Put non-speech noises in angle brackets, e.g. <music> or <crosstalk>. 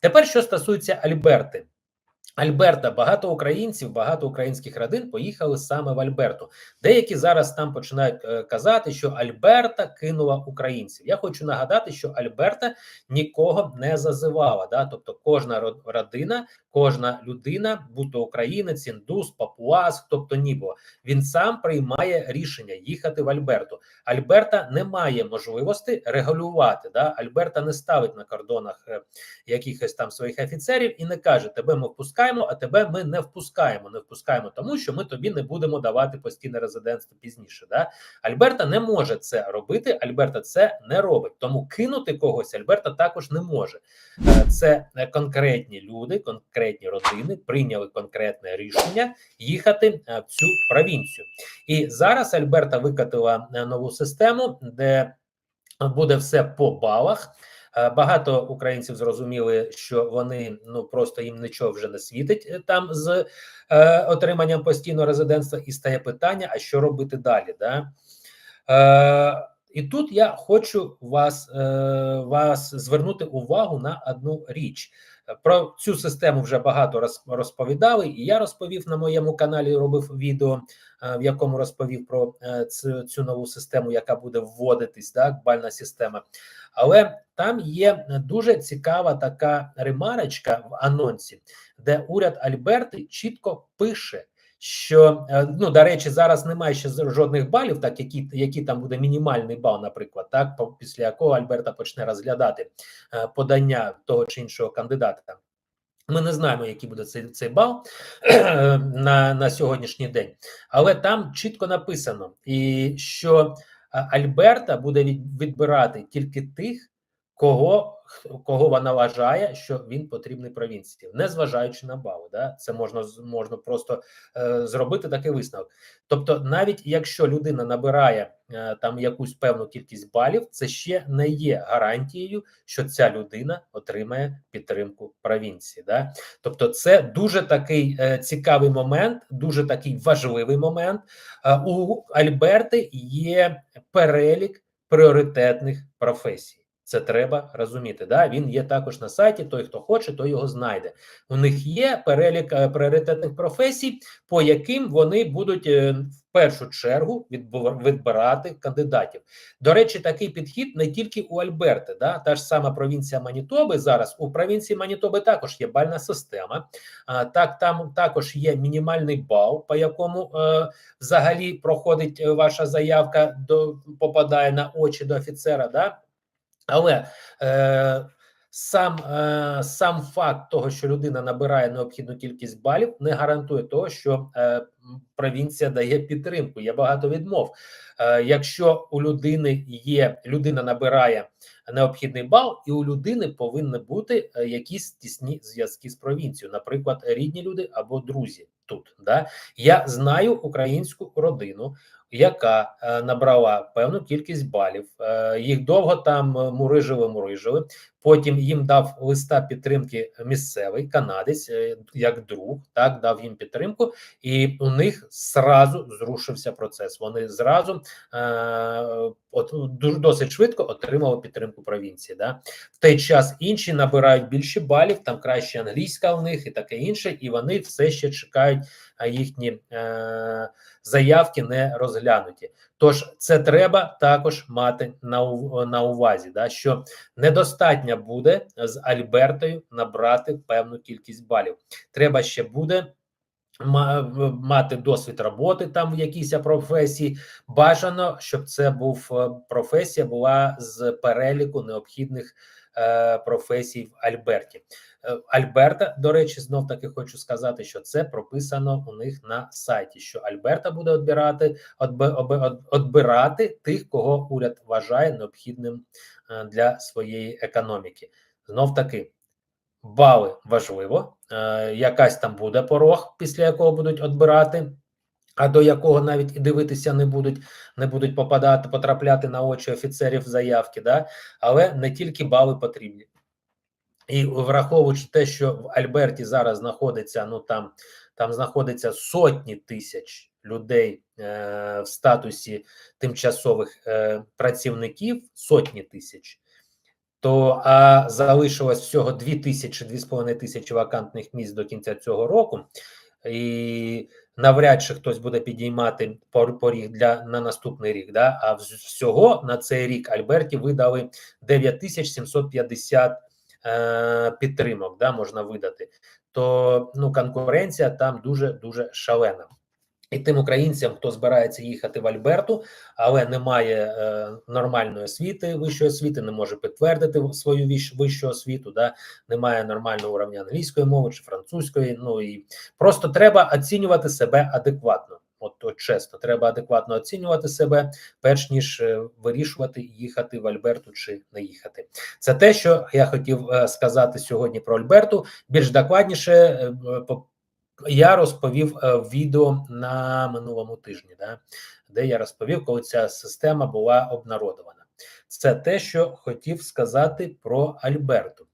Тепер що стосується Альберти. Альберта, багато українців, багато українських родин поїхали саме в Альберту. Деякі зараз там починають е, казати, що Альберта кинула українців. Я хочу нагадати, що Альберта нікого не зазивала. Да? Тобто, кожна родина, кожна людина, будь то українець, індус, папуас, тобто ні було, він сам приймає рішення їхати в Альберту. Альберта не має можливості регулювати. Да? Альберта не ставить на кордонах е, якихось там своїх офіцерів і не каже: тебе ми впускаємо впускаємо, а тебе ми не впускаємо. Не впускаємо, тому що ми тобі не будемо давати постійне резидентство пізніше. Да? Альберта не може це робити. Альберта це не робить. Тому кинути когось Альберта також не може. Е, це конкретні люди, конкретні родини прийняли конкретне рішення їхати е, в цю провінцію. І зараз Альберта викатила е, нову систему, де буде все по балах. Е, багато українців зрозуміли, що вони ну просто їм нічого вже не світить е, там з е, отриманням постійного резидентства, і стає питання: а що робити далі? Да? Е, І тут я хочу вас, е, вас звернути увагу на одну річ. Про цю систему вже багато розповідали, і я розповів на моєму каналі. Робив відео, в якому розповів про цю, цю нову систему, яка буде вводитись, так, бальна система. Але там є дуже цікава така ремарочка в анонсі, де уряд Альберти чітко пише. Що е, ну до речі, зараз немає ще жодних балів, так які які там буде мінімальний бал, наприклад, так після якого Альберта почне розглядати е, подання того чи іншого кандидата. Ми не знаємо, який буде цей цей бал <clears throat> на на сьогоднішній день, але там чітко написано, і що Альберта буде відбирати тільки тих, кого кого вона вважає, що він потрібний провінції, не зважаючи на бали. Да? Це можна можна просто е, зробити такий висновок. Тобто, навіть якщо людина набирає е, там якусь певну кількість балів, це ще не є гарантією, що ця людина отримає підтримку провінції. Да? Тобто, це дуже такий е, цікавий момент, дуже такий важливий момент. Е, у Альберти є перелік пріоритетних професій. Це треба розуміти. Да? Він є також на сайті. Той, хто хоче, той його знайде. У них є перелік е, пріоритетних професій, по яким вони будуть е, в першу чергу відбирати кандидатів. До речі, такий підхід не тільки у Альберти, да? та ж сама провінція Манітоби. Зараз у провінції Манітоби також є бальна система. Так, там також є мінімальний бал, по якому е, взагалі проходить е, ваша заявка до попадає на очі до офіцера. Да? Але е, сам е, сам факт того, що людина набирає необхідну кількість балів, не гарантує того, що е, провінція дає підтримку. Є багато відмов. Е, Якщо у людини є людина набирає необхідний бал, і у людини повинні бути е, якісь тісні зв'язки з провінцією, наприклад, рідні люди або друзі. Тут да я знаю українську родину, яка е, набрала певну кількість балів. Е, їх довго там е, мурижили, мурижили. Потім їм дав листа підтримки місцевий канадець, як друг, так дав їм підтримку, і у них зразу зрушився процес. Вони зразу е, от досить швидко отримали підтримку провінції. Да? В той час інші набирають більше балів, там краще англійська у них і таке інше, і вони все ще чекають їхні е, заявки не розглянуті. Тож це треба також мати на на увазі, да, що недостатньо буде з Альбертою набрати певну кількість балів. Треба ще буде. Мати досвід роботи там в якійсь професії, бажано, щоб це був е, професія була з переліку необхідних професій в Альберті. Е, Альберта, до речі, знов таки хочу сказати, що це прописано у них на сайті. Що Альберта буде відбирати відбирати тих, кого уряд вважає необхідним е, для своєї економіки. Знов таки. Бали важливо, е, якась там буде порог, після якого будуть відбирати, а до якого навіть і дивитися не будуть, не будуть попадати, потрапляти на очі офіцерів заявки, да? але не тільки бали потрібні. І враховуючи те, що в Альберті зараз знаходиться, ну там там знаходиться сотні тисяч людей е, в статусі тимчасових е, працівників, сотні тисяч. то а залишилось всього 2 тисячі, 2,5 тисячі вакантних місць до кінця цього року, і навряд чи хтось буде підіймати пор- поріг для на наступний рік. Да? А всього на цей рік Альберті видали 9750 е, підтримок, да, можна видати. То ну конкуренція там дуже дуже шалена. І тим українцям, хто збирається їхати в Альберту, але не має е, нормальної освіти, вищої освіти, не може підтвердити свою віщ- вищу освіту, да, не має нормального уровня англійської мови чи французької. Ну і просто треба оцінювати себе адекватно. От, от чесно, треба адекватно оцінювати себе, перш ніж е, вирішувати, їхати в Альберту чи не їхати. Це те, що я хотів е, сказати сьогодні про Альберту. Більш докладніше е, по- я розповів е, відео на минулому тижні, да, де я розповів, коли ця система була обнародована. Це те, що хотів сказати про Альберту.